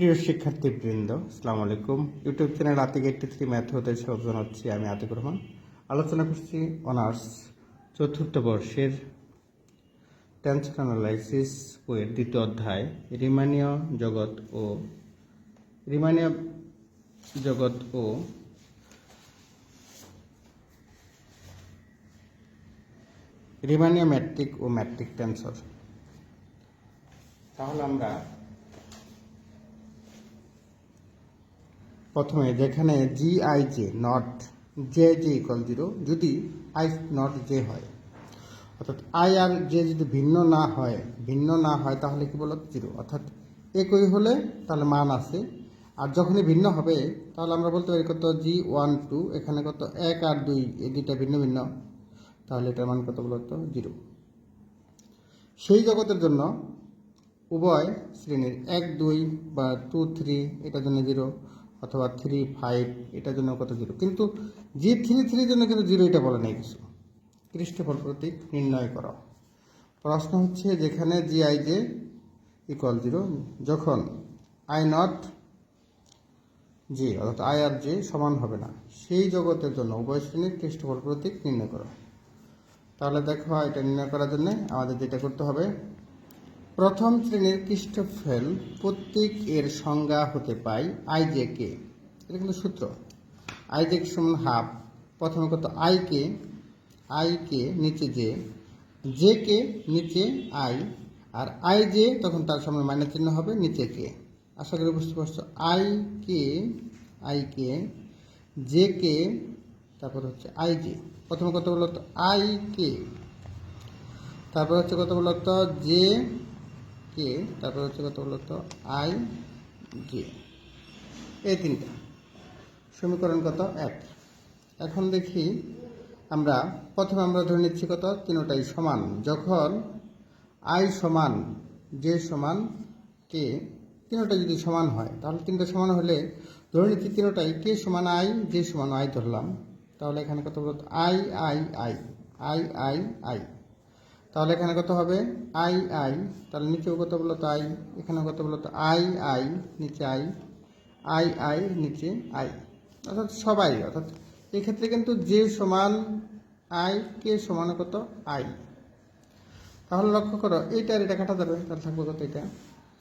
প্রিয় শিক্ষার্থীবৃন্দ, আসসালামু আলাইকুম। YouTube channel Atiq eighty three math হতে সব জানাচ্ছি আমি আতিক রহমান। আলোচনা করছি অনার্স চতুর্থ বর্ষের টেন্সন অ্যানালাইসিস বইয়ের দ্বিতীয় অধ্যায়, রিমানীয় জগৎ ও রিমানীয় জগৎ ও রিমানীয় ম্যাট্রিক ও ম্যাট্রিক টেন্সর তাহলে আমরা প্রথমে যেখানে g i j not j j equal zero যদি আই নট জে হয়। অর্থাৎ আই আর জে যদি ভিন্ন না হয়, ভিন্ন না হয় তাহলে কি বলো জিরো অর্থাৎ একই হলে তাহলে মান আছে। আর যখনই ভিন্ন হবে, তাহলে আমরা বলতে পারি কত? জি ওয়ান টু এখানে কত? এক আর দুই, এই দুইটা ভিন্ন ভিন্ন। তাহলে এটার মান কত বলতো? জিরো সেই জগতের জন্য উভয় শ্রেণির এক, দুই বা টু থ্রি এটার জন্য জিরো অথবা থ্রি ফাইভ এটার জন্য কত জিরো কিন্তু জি থ্রি থ্রির জন্য কিন্তু জিরো এটা বলে নেই কিছু। পৃষ্ঠফল প্রতীক নির্ণয় করো। প্রশ্ন হচ্ছে যেখানে g i j equal zero যখন আই নট জে অর্থাৎ আই আর জে সমান হবে না, সেই জগতের জন্য উভয় শ্রেণির পৃষ্ঠফল প্রতীক নির্ণয় করো। তাহলে দেখো এটা নির্ণয় করার জন্য আমাদের যেটা করতে হবে প্রথম শ্রেণির পৃষ্ঠফল প্রত্যেক এর সংজ্ঞা হতে পাই আই জে কে এটা কিন্তু সূত্র। আই জে সমান হাফ প্রথমে কত আই কে আই কে নিচে যে জে কে নিচে আই আর আই জে তখন তার সামনে মাইনাস চিহ্ন হবে নিচে কে আশা করি বুঝতে পারছ। I k i k j k তারপর হচ্ছে আই জে প্রথমে কত বলতো? আই কে তারপর হচ্ছে কত বলতো? J k? তারপর হচ্ছে কত বলতো আই জে এই তিনটা। সমীকরণ কত? এক। এখন দেখি আমরা, প্রথমে আমরা ধরে নিচ্ছি কত? তিনোটাই সমান। যখন আই সমান, জে সমান, কে? তিনোটা যদি সমান হয়, তাহলে তিনটা সমান হলে ধরে নিচ্ছি তিনোটাই, কে সমান আই, জে সমান আই ধরলাম। তাহলে এখানে কত বলতো i i i. I i i. তাহলে এখানে কত হবে? I i. তাহলে নিচেও কত বলো তো আই? এখানেও কত বলো তো আই আই। নিচে আই। I i. নিচে আই। অর্থাৎ সবাই, অর্থাৎ এক্ষেত্রে কিন্তু যে সমান আই, কে সমান কত? আই। তাহলে লক্ষ্য করো, এইটা আর এটা কাটা যাবে। তাহলে থাকবে কত এটা?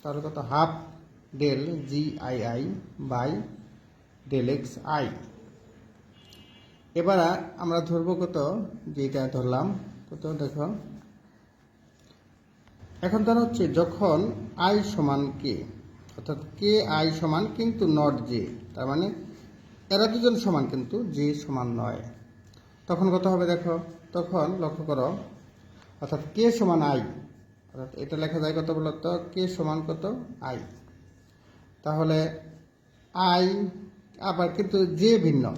তাহলে কত? Half del g i i by del x i. এবার আমরা ধরবো কত? যেটা ধরলাম, কত? দেখো। এখন তার হচ্ছে যখন আই সমান কে, অর্থাৎ কে আই সমান কিন্তু নট জে তার মানে এরা দুজন সমান কিন্তু জে সমান নয়। তখন কত হবে দেখো? তখন লক্ষ্য করো, অর্থাৎ কে সমান আই, অর্থাৎ এটা লেখা যায় কত বলতো? কে সমান কত? আই। তাহলে আই, আবার কিন্তু জে ভিন্ন।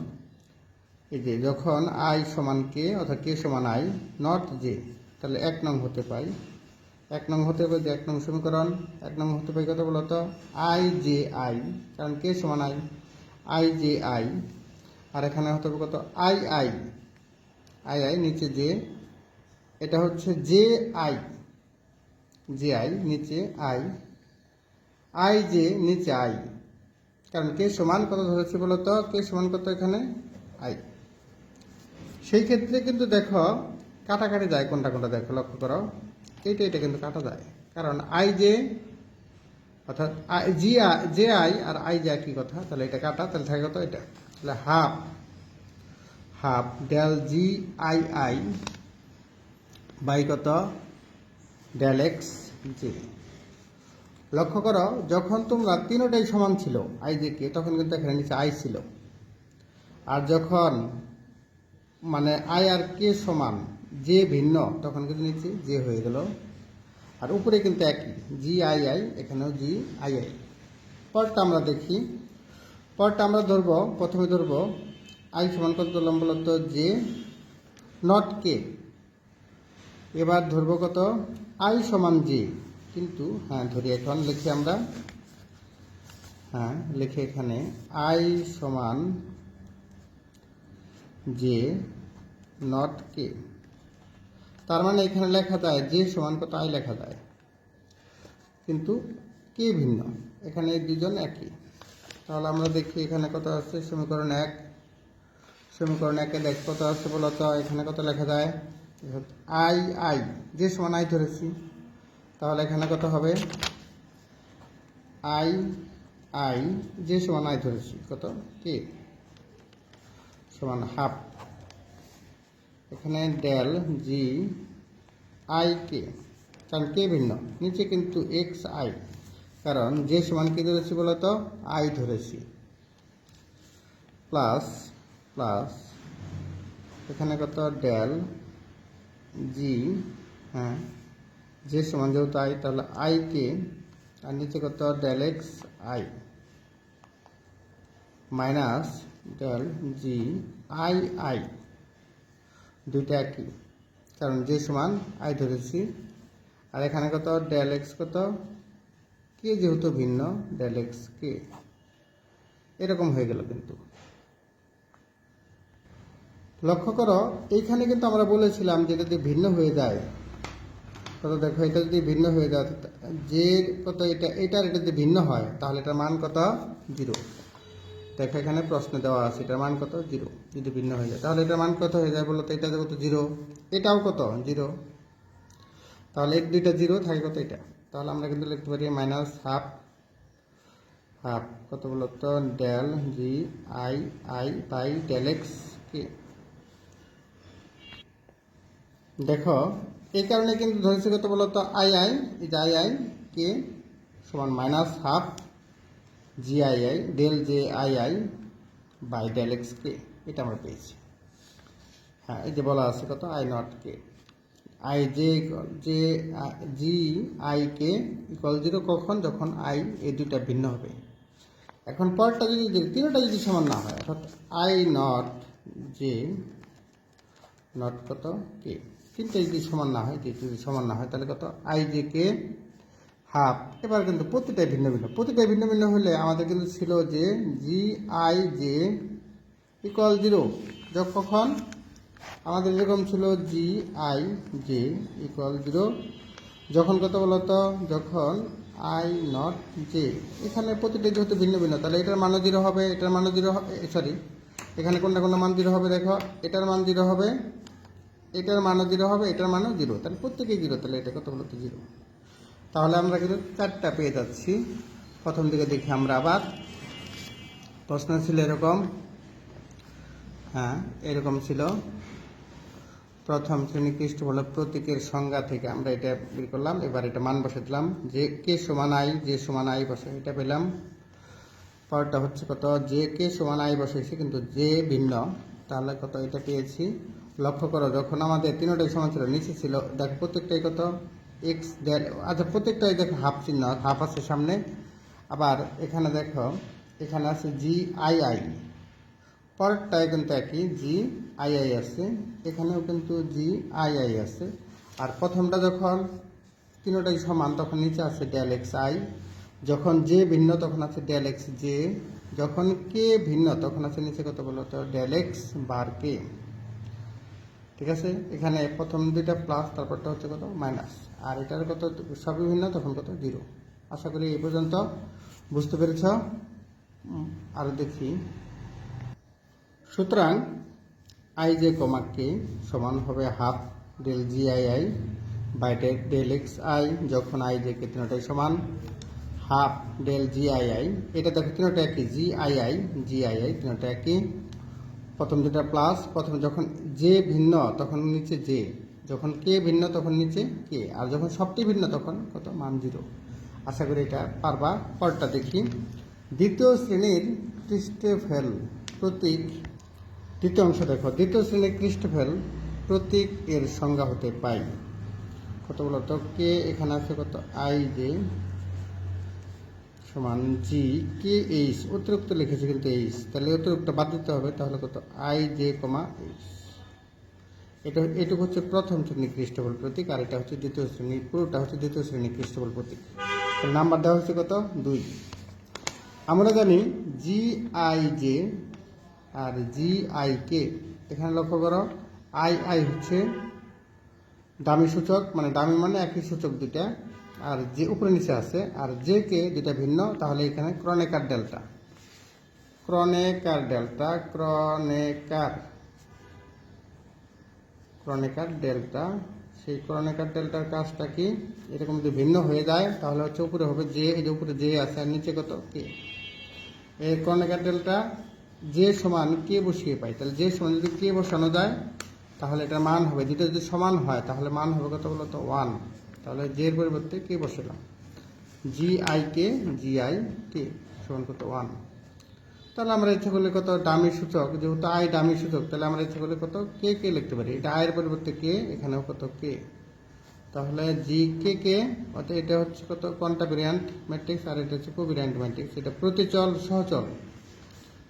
এই যে যখন আই সমান কে, অর্থাৎ কে সমান আই নট জে তাহলে এক নং হতে পাই। এক নং হতে পারে যে এক নং সমীকরণ, এক নং হতে পারে কত বলতো? I j i. কারণ কে সমান আই? I j i. আর এখানে হতে হবে কত? I i. আই আই নিচে জে। এটা হচ্ছে জে আই। জে আই নিচে আই। আই জে নিচে আই। কারণ কে সমান কত ধরেছে বলতো? কে সমান কত এখানে? আই। সেই ক্ষেত্রে কিন্তু দেখো, কাটাকাটি যায় কোনটা কোনটা দেখো, লক্ষ্য করো। এইটা এটা কিন্তু কাটা যায়। কারণ আই জে অর্থাৎ জি আই জে আই আর আই জে একই কথা? তাহলে এটা কাটা, তাহলে থাকে কত এটা? তাহলে half half del g i i by কত? ডেল এক্স জে লক্ষ্য করো, যখন তোমরা তিনোটাই সমান ছিল আই জে কে তখন কিন্তু এখানে নিচে আই ছিল। আর যখন মানে আই আর কে সমান যে ভিন্ন, তখন কিন্তু নিচে যে হয়ে গেল। আর উপরে কিন্তু একই জি আই আই এখানেও জি আই আই পরটা আমরা দেখি। পরটা আমরা ধরবো, প্রথমে ধরবো আই সমান কত ধরলাম বলতো যে নট কে এবার ধরবো কত? আই সমান যে কিন্তু হ্যাঁ ধরি এখন, লিখি আমরা। হ্যাঁ লিখে এখানে। আই সমান যে নট কে তার মানে এখানে লেখা যায় যে সমান কত আই লেখা যায়। কিন্তু কে ভিন্ন? এখানে দুজন একই। তাহলে আমরা দেখি এখানে কত আছে? সমীকরণ এক। সমীকরণ একে দেখ কত আছে বলতো এখানে কত লেখা যায়? I i. যে সমান আই ধরেছি। তাহলে এখানে কত হবে? I i. যে সমান আই ধরেছি। কত? কে? সমান হাফ। এখানে ডেল জি আই কে কারণ কে ভিন্ন। নিচে কিন্তু এক্স আই কারণ যে সমান কি ধরেছি বলতো? আই ধরেছি। প্লাস প্লাস এখানে কত? ডেল জি হ্যাঁ যে সমান যেহেতু আই তাহলে আই কে আর নিচে কত? Del x i minus del g i i দুইটা একই। কারণ যে সমান আই ধরেছি। আর এখানে কত? ডেল এক্স কত? কে যেহেতু ভিন্ন ডেল এক্স কে এরকম হয়ে গেল কিন্তু। লক্ষ্য করো, এইখানে কিন্তু আমরা বলেছিলাম যে যদি ভিন্ন হয়ে যায়, কত দেখো, এটা যদি ভিন্ন হয়ে যায় যে কত? এটা এটার এটা যদি ভিন্ন হয়, তাহলে এটার মান কত? জিরো দেখো, এখানে প্রশ্ন দেওয়া আছে, এটার মান কত? জিরো। যদি ভিন্ন হয়ে যায়, তাহলে এটার মান কত হয়ে যায় বলো তো? এটা কত? জিরো। এটাও কত? জিরো। তাহলে এক, দুইটা জিরো থাকে কত? এটা। তাহলে আমরা কিন্তু লিখতে পারি মাইনাস হাফ হাফ। কত বলো তো? Del g i i by del x k. দেখো, এই কারণে কিন্তু ধরেছে কত বলো তো? আই আই যে আই আই কে সমান minus half. G i i del j i i by del x k এটা আমরা পেয়েছি। হ্যাঁ এই যে বলা আছে কত? I not k i j যে g i k equal zero কখন? যখন আই এই দুইটা ভিন্ন হবে। এখন পরটা যদি তিনটা যদি সমান না হয়, অর্থাৎ আই নট জে নট কত? কে তিনটা যদি সমান না হয় যে যদি সমান না হয়, তাহলে কত? আই জে কে হাফ এবার কিন্তু প্রতিটাই ভিন্ন ভিন্ন। প্রতিটাই ভিন্ন ভিন্ন হলে আমাদের কিন্তু ছিল যে g i j equal zero যখন আমাদের এরকম ছিল g i j equal zero যখন কত বলতো? যখন আই নট জে এখানে প্রতিটা যেহেতু ভিন্ন ভিন্ন, তাহলে এটার মানও জিরো হবে, এটার মানও জিরো হবে সরি এখানে কোনটা কোনটা মান জিরো হবে দেখো। এটার মান জিরো হবে, এটার মানও জিরো হবে, এটার মানও জিরো তাহলে প্রত্যেকেই জিরো তাহলে এটা কত বলতো? জিরো তাহলে আমরা কিন্তু চারটা পেয়ে যাচ্ছি। প্রথম দিকে দেখি আমরা আবার। প্রশ্ন ছিল এরকম। হ্যাঁ এরকম ছিল। প্রথম শ্রেণি খ্রিস্ট হলো প্রতীকের সংজ্ঞা থেকে আমরা এটা বের করলাম। এবার এটা মান বসে দিলাম। যে কে সমান আই, যে সমান আই বসে, এটা পেলাম। পরটা হচ্ছে কত? যে কে সমান আই বসেছে, কিন্তু যে ভিন্ন। তাহলে কত এটা পেয়েছি? লক্ষ্য করো, যখন আমাদের তিনটাই সমান ছিল, নিচে ছিল, দেখো প্রত্যেকটাই কত? এক্স আচ্ছা প্রত্যেকটাই দেখো হাফ চিহ্ন হাফ আছে সামনে। আবার এখানে দেখো, এখানে আছে জি আই আই পরেরটায় কিন্তু একই জি আই আই আছে। এখানেও কিন্তু জি আই আই আছে। আর প্রথমটা যখন তিনোটাই সমান, তখন নিচে আছে ডেল এক্স আই যখন জে ভিন্ন, তখন আছে ডেল এক্স জে যখন কে ভিন্ন, তখন আছে নিচে কত বলো তো? ডেল এক্স বার কে ঠিক আছে? এখানে প্রথম দুইটা প্লাস তারপরটা হচ্ছে কত? মাইনাস আর এটার কত? সবই বিভিন্ন, তখন কত? জিরো আশা করি এই পর্যন্ত বুঝতে পেরেছ? আর দেখি। সুতরাং আই জে কমা কে সমান হবে half del g i i by del x i যখন আই জে কে তিনটাই সমান half del g i i এটা দেখো তিনটা একই g i i g i i তিনটা একই প্রথম যেটা প্লাস প্রথম যখন যে ভিন্ন, তখন নিচে যে যখন কে ভিন্ন, তখন নিচে কে আর যখন সবটি ভিন্ন, তখন কত? মান জিরো আশা করি এটা পারবা। পরটা দেখি। দ্বিতীয় শ্রেণির ক্রিস্টেফেল প্রতীক। দ্বিতীয় অংশ দেখো। দ্বিতীয় শ্রেণির ক্রিস্টোফেল প্রতীক এর সংজ্ঞা হতে পাই কত বলতো? কে এখানে আছে কত? আই জে সমান জি কে এইচ অতিরিক্ত লিখেছে কিন্তু এইচ তাহলে অতিরিক্ত বাদ দিতে হবে, তাহলে কত? আই জে কমা এইচ এটা, এটুকু হচ্ছে প্রথম শ্রেণি খ্রিস্টবল প্রতীক, আর এটা হচ্ছে দ্বিতীয় শ্রেণি পুরোটা হচ্ছে দ্বিতীয় শ্রেণি খ্রিস্টবল প্রতীক। তাহলে নাম্বার দেওয়া হচ্ছে কত? দুই। আমরা জানি জি আই জে আর জি আই কে এখানে লক্ষ্য করো আই আই হচ্ছে দামি সূচক মানে দামি মানে একই সূচক দুইটা। আর যে উপরে নিচে আছে, আর যে কে দুটা ভিন্ন, তাহলে এখানে Kronecker delta. Kronecker delta Kronecker Kronecker delta, সেই ক্রনেকার ডেল্টার কাজটা কি? এরকম যদি ভিন্ন হয়ে যায়, তাহলে হচ্ছে উপরে হবে যে, এই যে উপরে যে আছে, আর নিচে কত? কে। এই ক্রনেকার ডেল্টা, যে সমান কে বসিয়ে পাই তাহলে যে সমান যদি কে বসানো যায়, তাহলে এটার মান হবে। দুটো যদি সমান হয়, তাহলে মান হবে কত বলতো? ওয়ান। তাহলে জে এর পরিবর্তে কে বসালাম। জি i K G i k সমান কত ওয়ান তাহলে আমরা ইচ্ছা করলে কত ডামি সূচক, যেহেতু আই ডামি সূচক, তাহলে আমরা ইচ্ছা করলে কত কে কে লিখতে পারি। এটা আয়ের পরিবর্তে কে এখানেও কত কে তাহলে জি কে কে অর্থাৎ এটা হচ্ছে কত কোয়ান্টা ভেরিয়ান্ট ম্যাট্রিক্স আর এটা হচ্ছে কোভিরিয়ান্ট ম্যাট্রিক্স এটা প্রতিচল সহচল,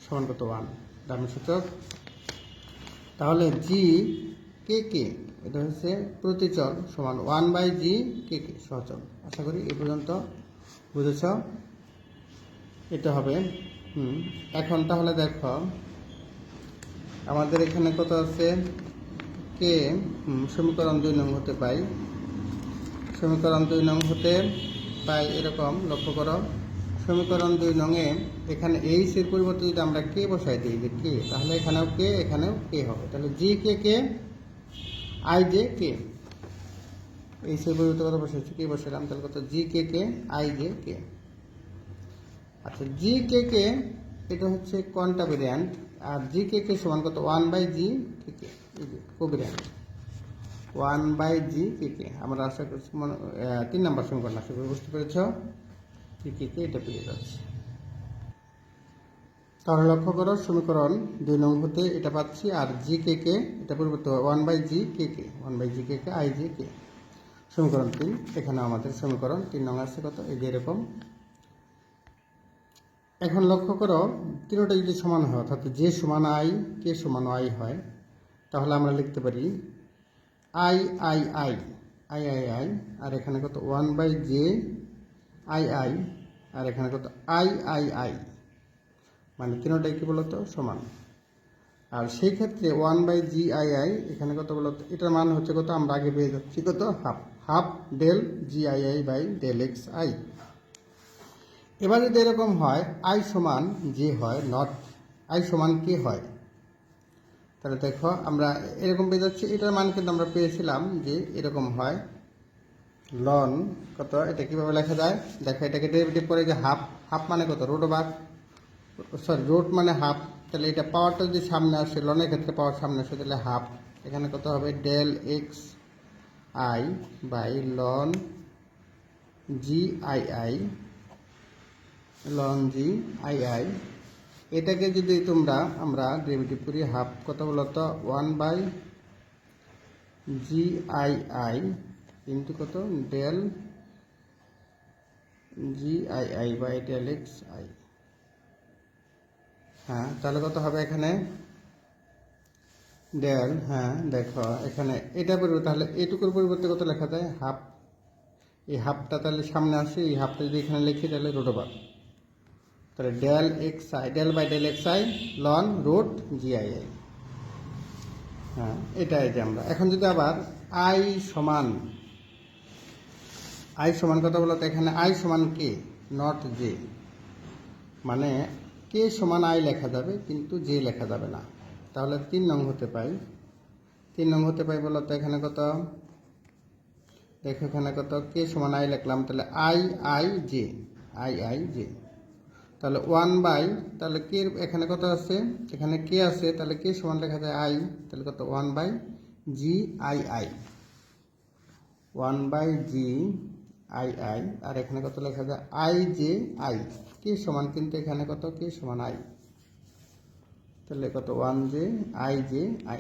সমান কত ওয়ান ডামি সূচক। তাহলে জি কে কে? এটা হচ্ছে প্রতিচল সমান ওয়ান বাই জি কে কে? সহচল আশা করি এ পর্যন্ত বুঝেছ? এটা হবে, হুম, এখন তাহলে দেখো, আমাদের এখানে কত আছে? কে? সমীকরণ দুই নং হতে পাই। সমীকরণ দুই নং হতে পাই এরকম, লক্ষ্য করো। সমীকরণ দুই নংয়ে এখানে এই এর পরিবর্তে যদি আমরা কে বসাই দিই, যে কে তাহলে এখানেও কে এখানেও কে হবে। তাহলে g k k i j k. H এর পরিবর্তে কত বসাইছি কে বসালাম তাহলে কত জি কে কে? আই জে কে। আচ্ছা জি কে কে, এটা হচ্ছে কোয়ান্টা ভেরিয়ান্ট। আর জি কে কে সমান কত? One by g k k? এই যে, কোভেরিয়ান্ট। ওয়ান বাই জি কে কে। আমরা আশা করছি তিন নম্বর সমীকরণ আশা করি বুঝতে পেরেছ। জি কে কে, এটা পেয়ে যাচ্ছে। তাহলে লক্ষ্য করো, সমীকরণ দুই নং হতে এটা পাচ্ছি, আর জি কে কে, এটা পরিবর্তে one by g k k one by g k k i g k. সমীকরণ তিন, এখানে আমাদের সমীকরণ তিন নং আছে কত? এই যে এরকম। এখন লক্ষ্য করো, তিনোটা যদি সমান হয়, অর্থাৎ যে সমান আই কে সমান আই হয়, তাহলে আমরা লিখতে পারি i i i i i i আর এখানে কত? One by j i i আর এখানে কত? আই আই আই মানে তিনোটাই কি বলতো? সমান। আর সেই ক্ষেত্রে one by g i i এখানে কত বলতো? এটার মান হচ্ছে কত? আমরা আগে পেয়ে যাচ্ছি কত? Half half del g i i by del x i এবার যদি এরকম হয় আই সমান যে হয় নট আই সমান কে হয়। তাহলে দেখো, আমরা এরকম পেয়ে যাচ্ছি। এটার মান কিন্তু আমরা পেয়েছিলাম যে এরকম হয়। লন কত? এটা কীভাবে লেখা যায়? দেখো, এটাকে ডেরিভেটিভ করে যে হাফ হাফ মানে কত? রোড ওভার সরি রোড মানে হাফ তাহলে এটা পাওয়ারটা যদি সামনে আসে লনের ক্ষেত্রে পাওয়ার সামনে আসে, তাহলে হাফ এখানে কত হবে? Del x i by ln g i i ln g i i এটাকে যদি তোমরা, আমরা ডেরিভেটিভ করি হাফ কত বলতো one by g i i into কত? Del g i i by del x i হ্যাঁ তাহলে কত হবে এখানে? ডেল হ্যাঁ দেখো, এখানে এটা পরিবর্তে তাহলে এটুকুর পরিবর্তে কত লেখা যায়? হাফ, এই হাফটা তাহলে সামনে আসে, এই হাফটা যদি এখানে লিখি তাহলে রোড ওভার তাহলে del x i del by del x i ln root g i i হ্যাঁ এটাই যে আমরা। এখন যদি আবার আই সমান আই সমান কথা বলতো? এখানে আই সমান কে? নট জে মানে কে সমান আই লেখা যাবে, কিন্তু জে লেখা যাবে না। তাহলে তিন নং হতে পাই। তিন নং হতে পাই বলতো এখানে কত? দেখো এখানে কত? কে সমান আই লিখলাম, তাহলে i i j i i j তাহলে ওয়ান বাই, তাহলে কে, এখানে কত আছে? এখানে কে আছে, তাহলে কে সমান লেখা যায়? আই, তাহলে কত? One by g, i i. One by g i i, আর এখানে কত লেখা যায়? I j I. কে সমান কিন্তু এখানে কত? কে সমান আই? তাহলে কত? One j i j i.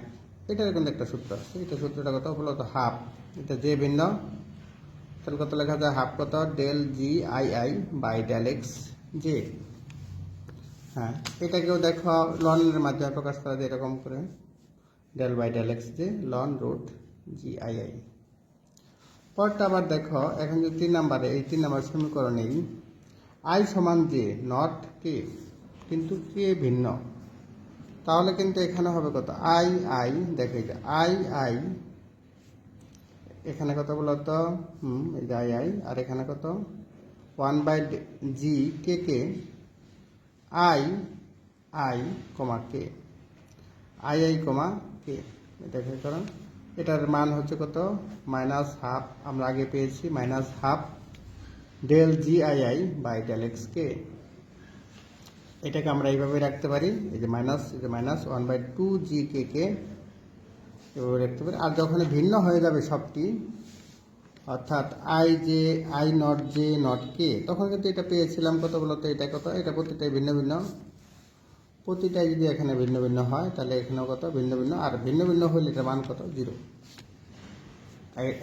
এটার কিন্তু একটা সূত্র আছে। এটা সূত্রটা কত? হলো তো হাফ। এটা যে ভিন্ন। তাহলে কত লেখা যায়? হাফ কত? Del g i i by del x j. হ্যাঁ এটাকেও দেখো লনের মাধ্যমে প্রকাশ করা যায় এরকম করে। Del by del x j ln root g i i. পরটা আবার দেখো, এখন যে তিন নাম্বারে, এই তিন নাম্বার সমীকরণেই আই সমান জে নট কে কিন্তু কে ভিন্ন। তাহলে কিন্তু এখানে হবে কত? আই আই, দেখো এটা আই আই, এখানে কত বলতো হুম, এই যে আই আই, আর এখানে কত? One by g k k i i, comma k i i, comma k এটা করুন এটার মান হচ্ছে কত? মাইনাস হাফ, আমরা আগে পেয়েছি minus half del g i i by del x k. এটাকে আমরা এইভাবে রাখতে পারি, এই যে মাইনাস, এই যে minus one by two g k k, এভাবে রাখতে পারি। আর যখন ভিন্ন হয়ে যাবে সবটি, অর্থাৎ i j, i not j, not k, তখন কিন্তু এটা পেয়েছিলাম কত বলতো? এটা কত? এটা প্রতিটাই ভিন্ন ভিন্ন। প্রতিটাই যদি এখানে ভিন্ন ভিন্ন হয়, তাহলে এখানেও কত? ভিন্ন ভিন্ন। আর ভিন্ন ভিন্ন হলে এটার মান কত? জিরো।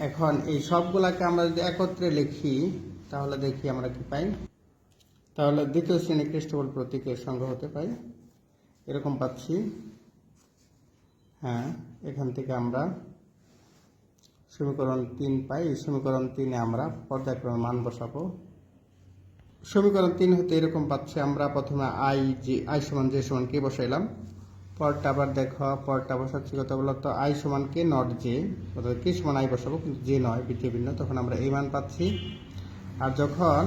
এখন এই সবগুলাকে আমরা যদি একত্রে লিখি, তাহলে দেখি আমরা কি পাই। তাহলে দ্বিতীয় শ্রেণি খ্রিস্টবল প্রতীকের সংগ্রহ হতে পাই। এরকম পাচ্ছি। হ্যাঁ এখান থেকে আমরা সমীকরণ তিন পাই। এই সমীকরণ তিনে আমরা পর্যায়ক্রমে মান বসাবো। সমীকরণ তিন হতে এরকম পাচ্ছি, আমরা প্রথমে আই যে আই সমান যে সমান কে বসাইলাম। পরটা আবার দেখো, পরটা বসাচ্ছি কত বলতো আই সমান কে নট জে, অর্থাৎ কে সমান আই বসাবো, কিন্তু জে নয় দ্বিতীয় ভিন্ন, তখন আমরা এই মান পাচ্ছি। আর যখন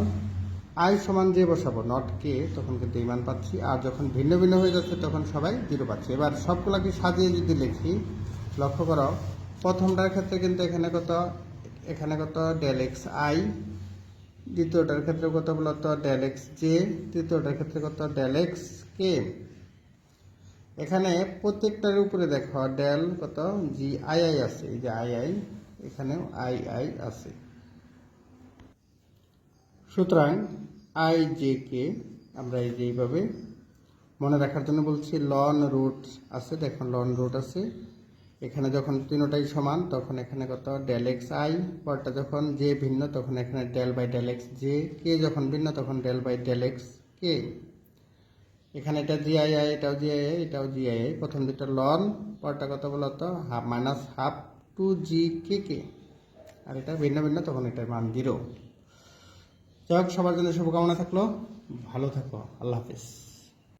আই সমান যে বসাবো, নট কে, তখন কিন্তু এই মান পাচ্ছি। আর যখন ভিন্ন ভিন্ন হয়ে যাচ্ছে, তখন সবাই জিরো পাচ্ছি। এবার সবগুলাকে সাজিয়ে যদি লিখি, লক্ষ্য করো, প্রথমটার ক্ষেত্রে কিন্তু এখানে কত এখানে কত ডেল এক্স আই দ্বিতীয়টার ক্ষেত্রে কত বলতো? ডেল এক্স জে তৃতীয়টার ক্ষেত্রে কত? ডেল এক্স কে এখানে প্রত্যেকটার উপরে দেখো ডেল কত? জি আই আই আছে, এই যে আই আই এখানেও আই আই আছে। সুতরাং আই জে কে আমরা এই যে এইভাবে মনে রাখার জন্য বলছি লন রুট আছে, দেখুন লন রুট আছে। এখানে যখন তিনোটাই সমান, তখন এখানে কত? ডেল এক্স আই পরটা যখন জে ভিন্ন, তখন এখানে del by del x j k যখন ভিন্ন, তখন del by del x k এখানে এটা জি আই আই এটাও জি আই আই এটাও জি আই আই প্রথম দুটো লন পরটা কত বলতো? Half minus half two g k k আর এটা ভিন্ন ভিন্ন, তখন এটার মান জিরো যাই হোক, সবার জন্য শুভকামনা থাকল। ভালো থাকো। আল্লাহ হাফিজ।